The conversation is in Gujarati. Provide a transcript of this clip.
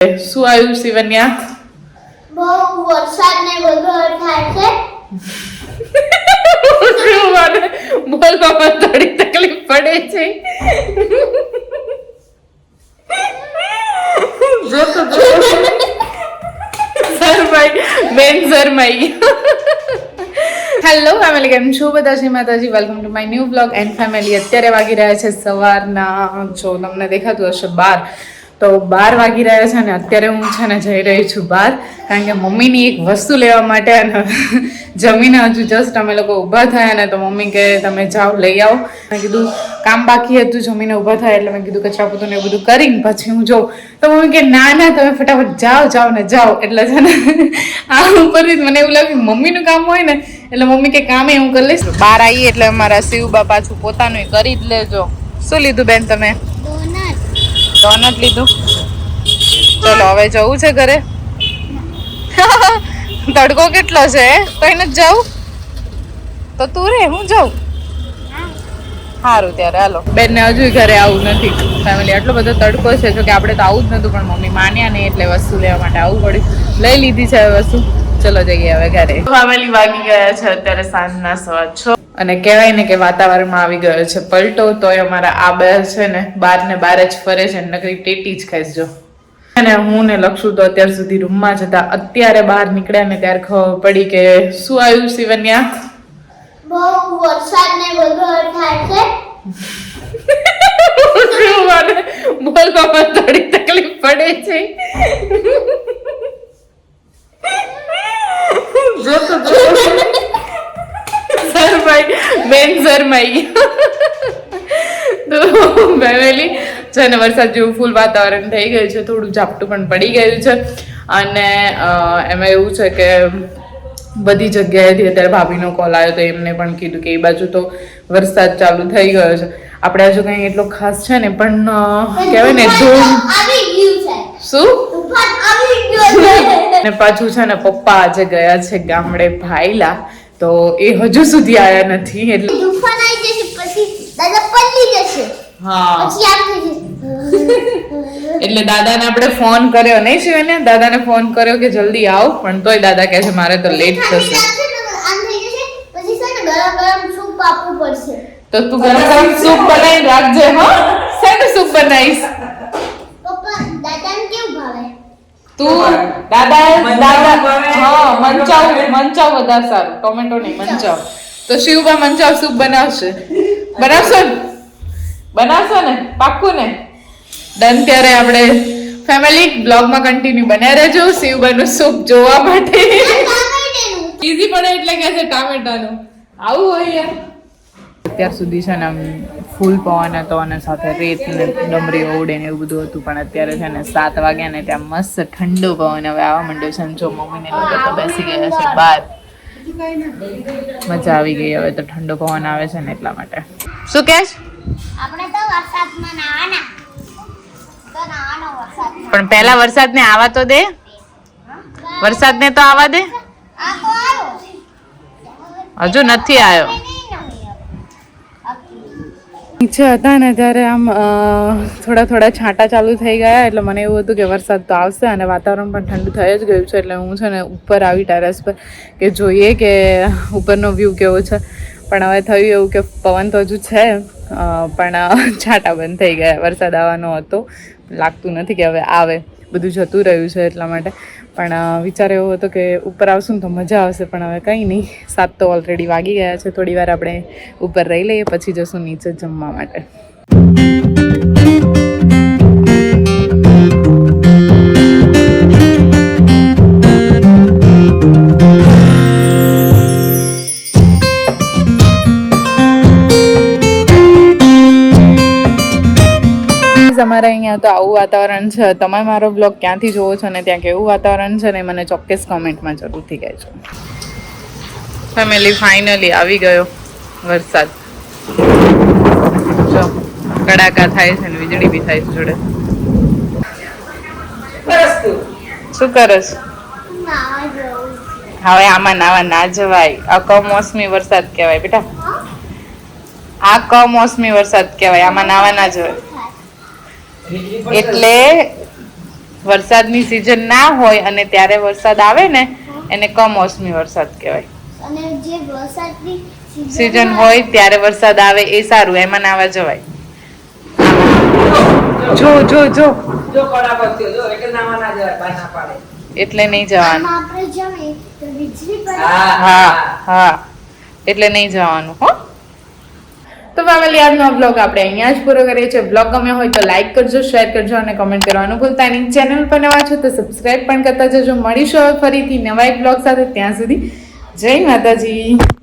શું આવ્યું શિવન્યા? બહુ વરસાદ ને વગર થાય છે મને બોલવામાં થોડી તકલીફ પડે છે. જો તો શરમાઈ બેન શરમાઈ હેલો ફેમિલી કેમ છો બધા? Shri Mataji. Welcome to my new blog and family અત્યારે વાગી રહ્યા છે સવારના જો તમને દેખાતું હશે બાર. તો બાર વાગી રહ્યા છે અને અત્યારે હું છે ને જઈ રહી છું બહાર, કારણ કે મમ્મીની એક વસ્તુ લેવા માટે અને જમીને હજુ જસ્ટ અમે લોકો ઊભા થયા ને તો મમ્મી કે તમે જાઓ, લઈ આવો. મેં કીધું, કામ બાકી હતું, જમીને ઊભા થયા એટલે મેં કીધું કચરા પૂતું ને એવું બધું કરીને પછી હું જોઉં. તો મમ્મી કે ના ના, તમે ફટાફટ જાઓ જાઓ ને જાઓ. એટલે છે ને આ ઉપરથી મને એવું લાગ્યું, મમ્મીનું કામ હોય ને, એટલે મમ્મી કે કામે હું કરી લઈશ. બહાર આવી એટલે અમારા શિવબા પાછું પોતાનું કરી જ લેજો. શું લીધું બેન તમે? ડોનટ ડોનટ લીધું. ચલો હવે જવું છે ઘરે? તડકો કેટલો છે કઈ નથી જવું? તો તું રે હું જાઉં? સારું ત્યારે હાલો. બેન ને હજુ ઘરે આવું નથી. ફેમિલી આટલો બધો તડકો છે જો કે આપણે તો આવું જ નતું પણ મમ્મી માન્યા નહીં એટલે વસ્તુ લેવા માટે આવવું પડ્યું. લઈ લીધી છે હવે વસ્તુ. ચલો જઈએ હવે ઘરે. ફેમિલી વાગી ગયા છે અત્યારે સાંજના સવા છ. અને કહેવાય ને કે વાતાવરણમાં આવી ગયો છે. પલટો તોય અમારા આ બે છે ને બાર ને બાર જ ફરે છે ને નકરી ટેટી જ ખાઈશ જો અને હું ને લક્ષુ તો અત્યાર સુધી રૂમમાં જ હતા. અત્યારે બહાર નીકળ્યા ને ત્યારે ખબર પડી કે શું આવ્યું શિવન્યા? બહુ વરસાદ ને વગર થાય છે. બોલવામાં થોડી તકલીફ પડે છે જો તો જો શરમાઈ બેન શરમાઈ તો ફેમિલી છે ને વરસાદ જેવું ફૂલ વાતાવરણ થઈ ગયું છે થોડું ઝાપટું પણ પડી ગયું છે. અને એમાં એવું છે કે બધી જગ્યાએથી અત્યારે ભાભીનો કોલ આવ્યો તો એમને પણ કીધું કે એ બાજુ તો વરસાદ ચાલુ થઈ ગયો છે. આપણે હજુ કંઈ એટલો ખાસ છે ને પણ કહેવાય ને છે. શું? ને પાછું છે ને પપ્પા આજે ગયા છે ગામડે ભાઈલા તો એ હજુ સુધી આયા નથી એટલે તુફાન આવી જશે પછી દાદા પલ્લી જશે. હા. પછી એટલે દાદાને આપણે ફોન કર્યો નહીં શિવને દાદાને ફોન કર્યો કે જલ્દી આવ પણ તોય દાદા કહે છે મારે તો લેટ થશે. લાગશે ને આમ થઈ જશે પછી છે ગરમ ગરમ સૂપ આપવું પડશે. તો તું ગરમ ગરમ સૂપ બનાવી રાખજે હા. શેનું સૂપ બનાવીશ. પપ્પા દાદાને કેવું ભાવે? તું દાદા દાદા હા મંચાવ મંચાવ વધારે સારું. ટોમેટો નહીં મંચાવ. તો શિવબા મંચાવ સૂપ બનાવશે. બનાવશો ને? બનાવશો ને? પાક્કું ને? ડન ત્યારે આપણે ફેમિલી બ્લોગમાં કન્ટિન્યુ બન્યા રહેજો. શિવબાનું સૂપ જોવા માટે. ઈઝી પડે એટલે કે છે ટામેટાનું. આવું હોય યાર. અત્યાર સુધી છે ને આમ ફૂલ પવન હતો અને સાથે રેત ને ડમરી ઓવડે ને એવું બધું હતું. પણ અત્યારે છે ને સાત વાગ્યા ને ત્યાં મસ્ત ઠંડો પવન હવે આવવા માંડ્યો છે જો મમ્મી ને લોકો તો બેસી ગયા છે બહાર મજા આવી ગઈ હવે તો ઠંડો પવન આવે છે ને એટલા માટે. શું કહેશ આપણે તો વરસાદમાં નાવાના. તો નાવાનો વરસાદમાં પણ પહેલા વરસાદ ને આવા તો દે. વરસાદ ને તો આવા દે. હજુ નથી આવ્યો. નીચે હતા ને ત્યારે આમ થોડા થોડા છાંટા ચાલુ થઈ ગયા, એટલે મને એવું હતું કે વરસાદ તો આવશે અને વાતાવરણ પણ ઠંડુ થઈ જ ગયું છે, એટલે હું છે ને ઉપર આવી ટેરેસ પર કે જોઈએ કે ઉપરનો વ્યૂ કેવો છે. પણ હવે થયું એવું કે પવન તો હજુ છે પણ છાંટા બંધ થઈ ગયા, વરસાદ આવવાનો હતો. લાગતું નથી કે હવે આવે. બધું જતું રહ્યું છે એટલા માટે. પણ વિચાર એવો હતો કે ઉપર આવશું ને તો મજા આવશે, પણ હવે કંઈ નહીં. સાત તો ઓલરેડી વાગી ગયા છે. થોડી વાર આપણે ઉપર રહી લઈએ, પછી જશું નીચે જમવા માટે. અમારે અહીંયા તો આવું વાતાવરણ છે. તમે મારો બ્લોગ ક્યાંથી જોવો છો ને ત્યાં કેવું વાતાવરણ છે ને મને ચોક્કસ કોમેન્ટમાં જરૂરથી કહેજો. ફેમિલી ફાઇનલી આવી ગયો વરસાદ. જો, કડાકા થાય છે ને વીજળી બી થાય છે જોડે. શું કરસ? હવે આમાં નાવા ના જવાય આ કમોસમી વરસાદ કહેવાય બેટા. આ કમોસમી વરસાદ કહેવાય. આમાં નાવા ના જવાય એટલે વરસાદની સિઝન ના હોય અને ત્યારે વરસાદ આવે ને એને કમોસમી વરસાદ કહેવાય. અને જે વરસાદની સિઝન હોય ત્યારે વરસાદ આવે એ સારું એમાં નાવા જવાય. જો જો જો. એટલે નાવા ના જવાય બહાર પાડે. એટલે નહીં જવાનું. આપણે જમીએ તો વીજળી પડે. હા હા. હા. એટલે નહીં જવાનું હો. તો ફેમિલી આજનો બ્લોગ આપણે અહીંયા જ પૂરો કરીએ છીએ. બ્લોગ ગમ્યો હોય તો લાઈક કરજો શેર કરજો અને કમેન્ટ કરવાનું ભૂલતા નહીં. ચેનલ પર નવા છો તો સબસ્ક્રાઇબ પણ કરતા જજો. મળીશું ફરીથી નવા એક બ્લોગ સાથે. ત્યાં સુધી જય માતાજી.